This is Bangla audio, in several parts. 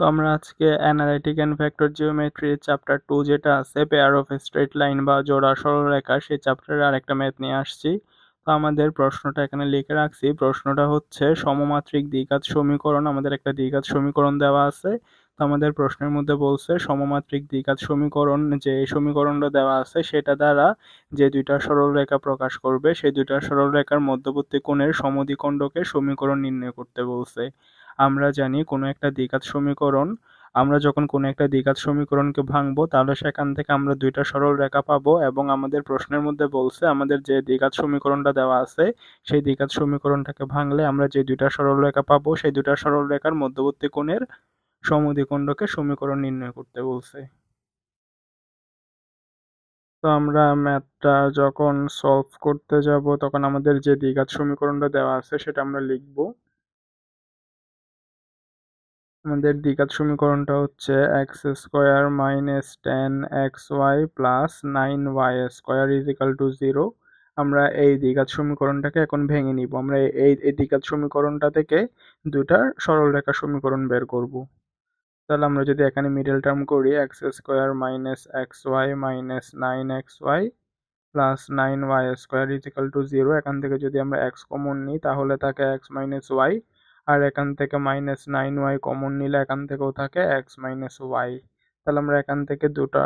তো আমরা আজকে analytic and vector geometry chapter two যেটা আছে পেয়ার অফ স্ট্রেট লাইন বা জোড়া সরলরেখা, সেই চ্যাপ্টারে আরেকটা ম্যাথ নিয়ে আসছি। তো আমাদের প্রশ্নটা এখানে লিখে রাখছি। প্রশ্নটা হচ্ছে, সমমাত্রিক দ্বিঘাত সমীকরণ, আমাদের একটা দ্বিঘাত সমীকরণ দেওয়া আছে। তো আমাদের প্রশ্নের মধ্যে বলছে, সমমাত্রিক দ্বিঘাত সমীকরণ যে সমীকরণটা দেওয়া আছে, সেটা দ্বারা যে দুইটা সরলরেখা প্রকাশ করবে, সেই দুইটা সরলরেখার মধ্যবর্তী কোণের সমদ্বিখণ্ডকের সমীকরণ নির্ণয় করতে বলছে। আমরা জানি কোনো একটা দ্বিঘাত সমীকরণ, আমরা যখন কোনো একটা দ্বিঘাত সমীকরণকে ভাঙবো, তাহলে সেখান থেকে আমরা দুইটা সরল রেখা পাবো এবং আমাদের প্রশ্নের মধ্যে বলছে, আমাদের যে দ্বিঘাত সমীকরণটা দেওয়া আছে, সেই দ্বিঘাত সমীকরণটাকে ভাঙলে আমরা যে দুইটা সরল রেখা পাবো, সেই দুইটা সরল রেখার মধ্যবর্তী কোণের সমদ্বিখণ্ডকে সমীকরণ নির্ণয় করতে বলছে। তো আমরা ম্যাথটা যখন সলভ করতে যাব, তখন আমাদের যে দ্বিঘাত সমীকরণটা দেওয়া আছে, সেটা আমরা লিখব। আমাদের দ্বিঘাত সমীকরণটা হচ্ছে x square minus ten x y plus nine y square is equal to zero আমরা এই দ্বিঘাত সমীকরণটাকে এখন ভেঙে নিব। আমরা এই এই দ্বিঘাত সমীকরণটা থেকে দুইটা সরলরেখা সমীকরণ বের করব। তাহলে আমরা যদি এখানে মিডল টার্ম করি x square minus x y minus nine x y plus nine y square is equal to zero এখান থেকে যদি আমরা এক্স কমন নিই, তাহলে থাকে এক্স মাইনাস ওয়াই আর এখান থেকে মাইনাস নাইন ওয়াই কমন নিলে এখান থেকেও থাকে এক্স মাইনাস ওয়াই তাহলে আমরা এখান থেকে দুটা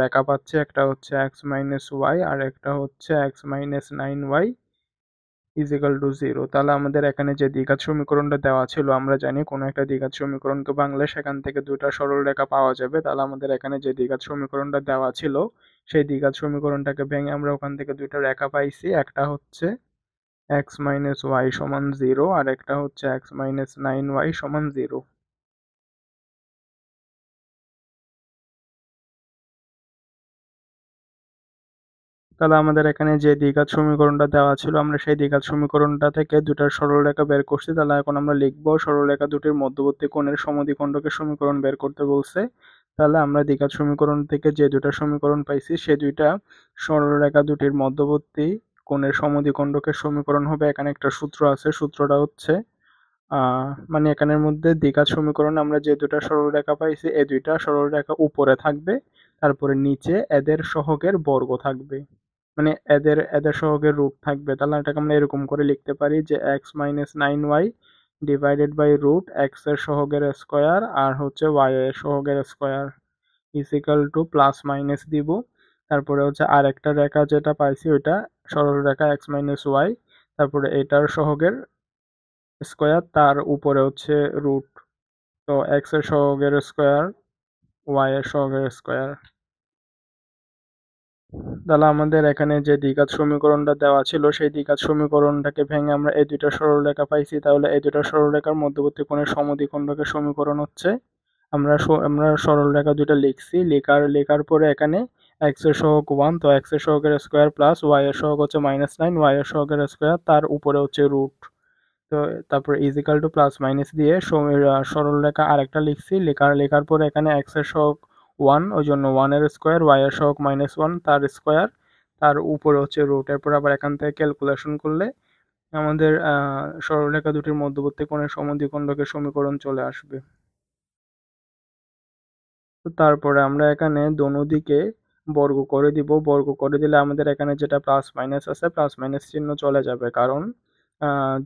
রেখা পাচ্ছি, একটা হচ্ছে এক্স মাইনাস ওয়াই আর একটা হচ্ছে x minus nine y is equal to zero তাহলে আমাদের এখানে যে দ্বিঘাত সমীকরণটা দেওয়া ছিল, আমরা জানি কোনো একটা দ্বিঘাত সমীকরণকে বাংলা সেখান থেকে দুটা সরল রেখা পাওয়া যাবে। তাহলে আমাদের এখানে যে দ্বিঘাত সমীকরণটা দেওয়া ছিল, সেই দ্বিঘাত সমীকরণটাকে ভেঙে আমরা ওখান থেকে দুইটা রেখা পাইছি, একটা হচ্ছে এক্স মাইনাস ওয়াই সমান জিরো আর একটা হচ্ছে এক্স মাইনাস নাইন ওয়াই সমান জিরো। তাহলে আমাদের এখানে যে দ্বিঘাত সমীকরণটা দেওয়া ছিল, আমরা সেই দ্বিঘাত সমীকরণটা থেকে দুটার সরলরেখা বের করছি। তাহলে এখন আমরা লিখব, সরলরেখা দুটির মধ্যবর্তী কোণের সমদ্বিখণ্ডকের সমীকরণ বের করতে বলছে। তাহলে আমরা দ্বিঘাত সমীকরণ থেকে যে দুটা সমীকরণ পাইছি, সে দুইটা সরলরেখা দুটির মধ্যবর্তী কোণের সমদ্বিখণ্ডকের সমীকরণ হবে। এখানে একটা সূত্র আছে, সূত্রটা হচ্ছে মানে এখানের মধ্যে দ্বিঘাত সমীকরণ আমরা যে দুটা সরলরেখা পাইছি এই দুইটা সরলরেখা উপরে থাকবে, তারপরে নিচে এদের সহগের বর্গ থাকবে। মানে এদের এদের সহগের রুট থাকবে। তাহলে এটাকে আমরা এরকম করে লিখতে পারি যে x minus nine y divided by root এক্সের সহগের স্কোয়ার আর হচ্ছে ওয়াই এর সহগের square is equal to plus minus দিব। তারপরে হচ্ছে আর একটা রেখা যেটা পাইছি ওইটা সরল রেখা এক্স মাইনাস ওয়াই তারপরে এটার সহগের স্কোয়ার তার উপরে হচ্ছে রুট তো এক্সের সহগের স্কোয়ার ওয়াই এর সহগের স্কোয়ার তাহলে আমাদের এখানে যে দ্বিঘাত সমীকরণটা দেওয়া ছিল, সেই দ্বিঘাত সমীকরণটাকে ভেঙে আমরা এই দুইটা সরলরেখা পাইছি, তাহলে এই দুইটা সরলরেখার মধ্যবর্তী কোণের সমদ্বিখণ্ডকের সমীকরণ হচ্ছে। আমরা আমরা সরলরেখা দুইটা লিখছি, লেখার লেখার পরে এখানে এক্সের সহগ ওয়ান তো এক্সের সহগের স্কোয়ার প্লাস ওয়াই এর সহগ হচ্ছে মাইনাস নাইন ওয়াই এর সহগের স্কোয়ার তার উপরে হচ্ছে রুট তো তারপর ইজিক্যাল টু প্লাস মাইনাস দিয়ে সরলরেখা আরেকটা লিখছি। লেখার লেখার পরে এখানে এক্সের সহগ ওয়ান ওই জন্য ওয়ানের স্কোয়ার ওয়াইয়ের সহগ মাইনাস ওয়ান তার স্কোয়ার তার উপরে হচ্ছে রুট এরপর আবার এখান থেকে ক্যালকুলেশন করলে আমাদের সরলরেখা দুটির মধ্যবর্তী কোণের সমদ্বিখণ্ডকের সমীকরণ চলে আসবে। তারপরে আমরা এখানে দোনো দিকে বর্গ করে দিব। বর্গ করে দিলে আমাদের এখানে যেটা প্লাস মাইনাস আছে প্লাস মাইনাস চিহ্ন চলে যাবে। কারণ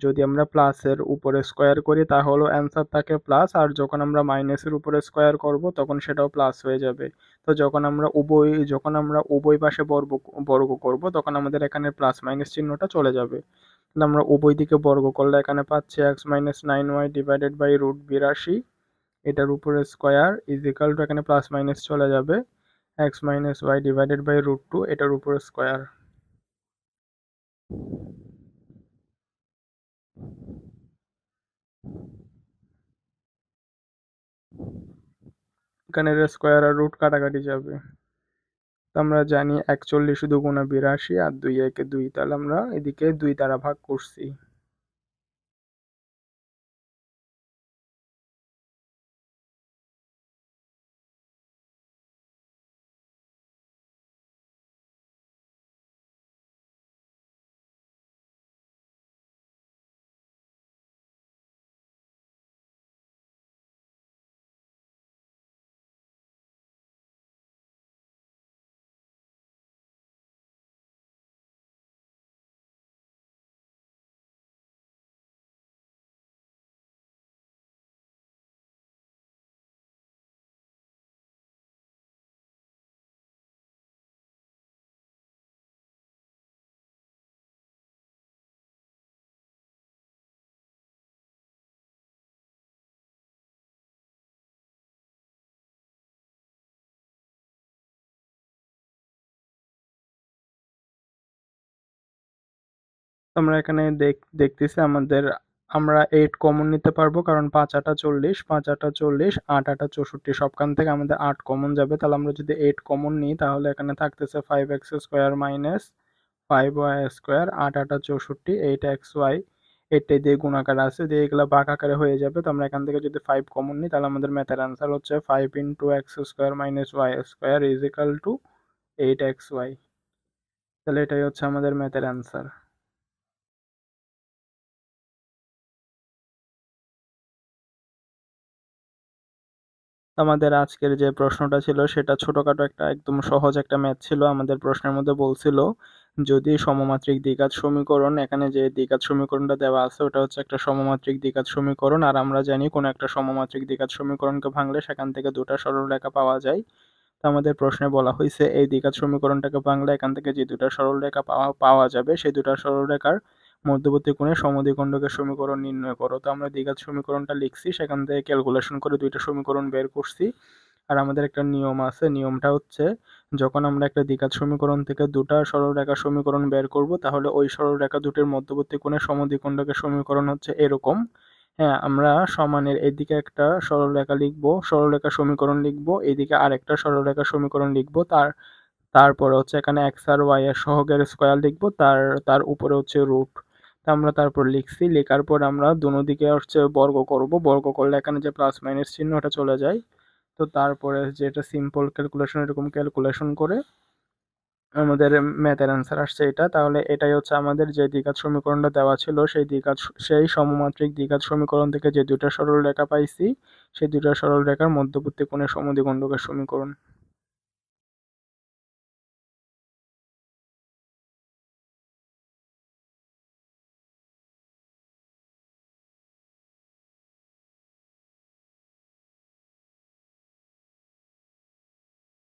যদি আমরা প্লাসের উপরে স্কোয়ার করি তাহলেও অ্যান্সার থাকে প্লাস আর যখন আমরা মাইনাসের উপরে স্কোয়ার করব তখন সেটাও প্লাস হয়ে যাবে। তো যখন আমরা উভয়, যখন আমরা উভয় পাশে বর্গ বর্গ করব তখন আমাদের এখানে প্লাস মাইনাস চিহ্নটা চলে যাবে। আমরা উভয় দিকে বর্গ করলে এখানে পাচ্ছি x minus nine y divided by root বিরাশি, এটার উপরে স্কোয়ার ইজ ইকাল টু এখানে প্লাস মাইনাস চলে যাবে। X minus y divided by root two এটার উপরে স্কোয়ার এখানে স্কোয়ার আর রুট কাটাকাটি যাবে। আমরা জানি একচল্লিশ দুগুণা বিরাশি আর দুই একে দুই, তাহলে আমরা এদিকে দুই দ্বারা ভাগ করছি। আমরা এখানে দেখ, দেখতেছি আমাদের, আমরা এইট কমন নিতে পারব, কারণ পাঁচ আটা চল্লিশ, পাঁচ আটা চল্লিশ, আট আটা চৌষট্টি, সবখান থেকে আমাদের আট কমন যাবে। তাহলে আমরা যদি এইট কমন নিই, তাহলে এখানে থাকতেছে five x square minus five y square আট আটা চৌষট্টি এইট এক্স ওয়াই এইটটাই দিয়ে গুণাকার আছে, দিয়ে এগুলো ভাগ আকারে হয়ে যাবে। তো আমরা এখান থেকে যদি ফাইভ কমন নিই, তাহলে আমাদের ম্যাথের অ্যান্সার হচ্ছে five into x square minus y square is equal to eight x y তাহলে এটাই হচ্ছে আমাদের ম্যাথের অ্যান্সার আমাদের আজকের যে প্রশ্নটা ছিল, সেটা ছোটখাটো একটা একদম সহজ একটা ম্যাথ ছিল। আমাদের প্রশ্নের মধ্যে বলছিল, যদি সমমাত্রিক দ্বিঘাত সমীকরণ, এখানে যে দ্বিঘাত সমীকরণটা দেওয়া আছে, ওটা হচ্ছে একটা সমমাত্রিক দ্বিঘাত সমীকরণ। আর আমরা জানি কোনো একটা সমমাত্রিক দ্বিঘাত সমীকরণকে ভাঙলে সেখান থেকে দুটো সরলরেখা পাওয়া যায়। তো আমাদের প্রশ্নে বলা হয়েছে, এই দ্বিঘাত সমীকরণটাকে ভাঙলে এখান থেকে যে দুটো সরলরেখা পাওয়া পাওয়া যাবে, সেই দুটা সরলরেখার মধ্যবর্তী কোণে সমদ্বিখণ্ডকের সমীকরণ নির্ণয় করো। তো আমরা দ্বিঘাত সমীকরণটা লিখছি, সেখান থেকে ক্যালকুলেশন করে দুইটা সমীকরণ বের করছি। আর আমাদের একটা নিয়ম আছে, নিয়মটা হচ্ছে যখন আমরা একটা দ্বিঘাত সমীকরণ থেকে দুটা সরলরেখা সমীকরণ বের করব, তাহলে ওই সরলরেখা দুটির মধ্যবর্তী কোণে সমদ্বিখণ্ডকের সমীকরণ হচ্ছে এরকম। হ্যাঁ আমরা সমানের এদিকে একটা সরলরেখা লিখব, সরলরেখা সমীকরণ লিখব, এদিকে আরেকটা সরলরেখা সমীকরণ লিখব। তার, তারপরে হচ্ছে এখানে এক্স আর ওয়াই এর সহগের স্কোয়ার লিখব, তার তার উপরে হচ্ছে রুট আমরা তারপর লিখছি। লেখার পর আমরা দুনো দিকে হচ্ছে বর্গ করব। বর্গ করলে এখানে যে প্লাস মাইনাস চিহ্ন ওটা চলে যায়। তো তারপরে যেটা সিম্পল ক্যালকুলেশন এরকম ক্যালকুলেশন করে আমাদের ম্যাথের অ্যান্সার আসছে এটা। তাহলে এটাই হচ্ছে আমাদের যে দ্বিঘাত সমীকরণটা দেওয়া ছিল, সেই দ্বিঘাত, সেই সমমাত্রিক দ্বিঘাত সমীকরণ থেকে যে দুটা সরল রেখা পাইছি, সেই দুটা সরল রেখার মধ্যবর্তী কোণের সমদ্বিখণ্ডকের সমীকরণ।